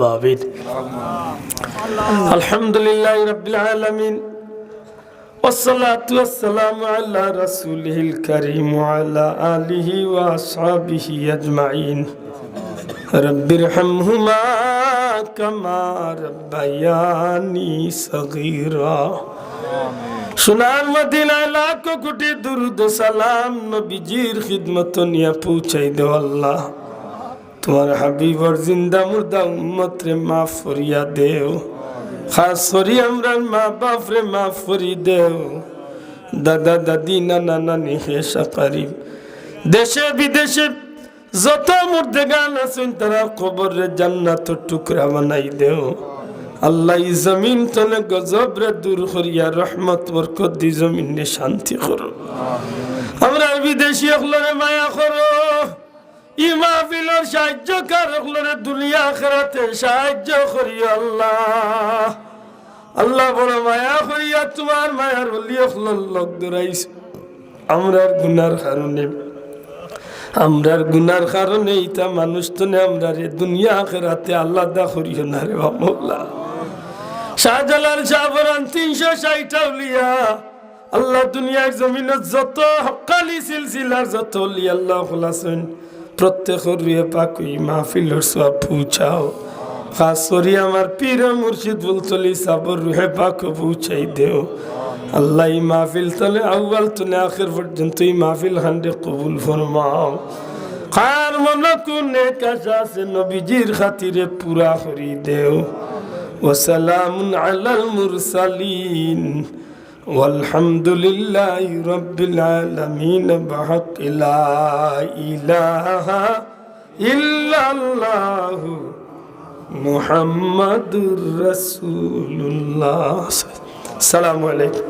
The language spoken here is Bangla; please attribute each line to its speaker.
Speaker 1: আবাবিন আলহামদুলিল্লাহ রাব্বিল আলামিন والصلاة والسلام على رسوله الكريم وعلى آله وأصحابه أجمعين رب ارحمهما كما ربياني صغيرا সোনার মদিনায় লাখ কোটি দুরুদ সালাম নবীজির খিদমত নিয়ে পৌঁছাই দেও আল্লাহ তোমার হাবিবর জিন্দা মুর্দা উম্মত রে মাফ করিয়া দেও। খাস করি আমরা মা বাপ রে মাফ করি দেও। দাদা, দাদি, নানা, নানি হেসা কারিম দেশে, বিদেশে যত মুর্দে গান আছেন তারা কবরে জান্নাত টুকরা বানাই দেও। আল্লাহ জমিন তলে গজব রে দূর করিয়া রহমত, বরকত দি জমিন শান্তি করো। আমরা বিদেশি হলরে মায়া করো। ই মাহফিলর সাহায্য কার দুনিয়া খেরাতে সাহায্য করি, আল্লাহ। আল্লাহ বড় মায়া করিয়া তোমার মায়ার বলি হলর লোক দৌড়াইছ আমরার গুনার কারণে, আমরার গুনার কারণে ইটা মানুষ তো আমরা রে দুনিয়া খেরাতে আল্লাহ করিও না রে বাবলা শাহজালাল শাহবরান তিনশো ষাট আউলিয়া আল্লাহ দুনিয়ার জমিনত যত হকালি সিলসিলার যত লি আল্লাহ খোলাছেন প্রত্যেক রিয়ে পাক মাহফিলর সব আমার পীরা মুর্শিদ বুলতলি সাবর রুহে পাক পৌঁছাই দেও আল্লাহ মাহফিল তলে আউ্বাল তুলে আখের পর্যন্ত এই মাহফিল হান্ডে কবুল ফরমাও। খার মনে কোনে কাশা নবীজির খাতিরে পুরা হরি দেও। ওসালামুন আলাল মুরসালিন। والحمد لله رب العالمين بحق لا إله إلا الله محمد رسول الله السلام عليكم